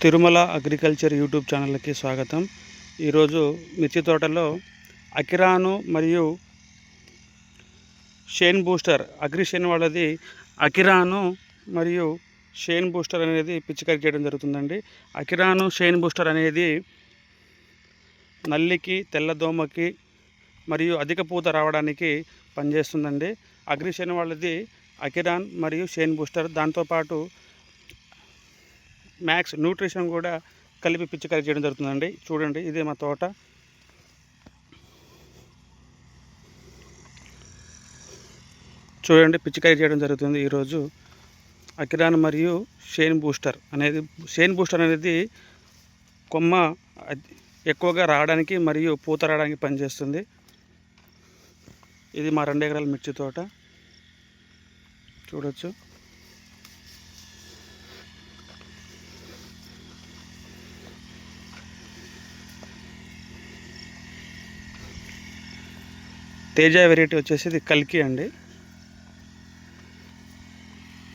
Tirumala agriculture YouTube ఛానల్కి స్వాగతం. ఈరోజు మిర్చి తోటలో అకిరాను మరియు షేన్ బూస్టర్ అగ్రిషేన్ వాళ్ళది అకిరాను మరియు షేన్ బూస్టర్ అనేది పిచికారి చేయడం జరుగుతుందండి. అకిరాను షేన్ బూస్టర్ అనేది నల్లికి తెల్లదోమకి మరియు అధిక పూత రావడానికి పనిచేస్తుందండి. అగ్రిషేన్ వాళ్ళది అకిరాన్ మరియు షేన్ బూస్టర్. దాంతోపాటు మ్యాక్స్ న్యూట్రిషన్ కూడా కలిపి పిచికారి చేయడం జరుగుతుందండి. చూడండి ఇదే మా తోట. చూడండి పిచికారి చేయడం జరుగుతుంది ఈరోజు. అకిరాన్ మరియు షేన్ బూస్టర్ అనేది షేన్ బూస్టర్ అనేది కొమ్మ ఎక్కువగా రావడానికి మరియు పూత రావడానికి పనిచేస్తుంది. ఇది మా రెండు ఎకరాల మిర్చి తోట. చూడొచ్చు. తేజ వెరైటీ వచ్చేసి ఇది కల్కి అండి.